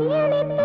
நினைத்த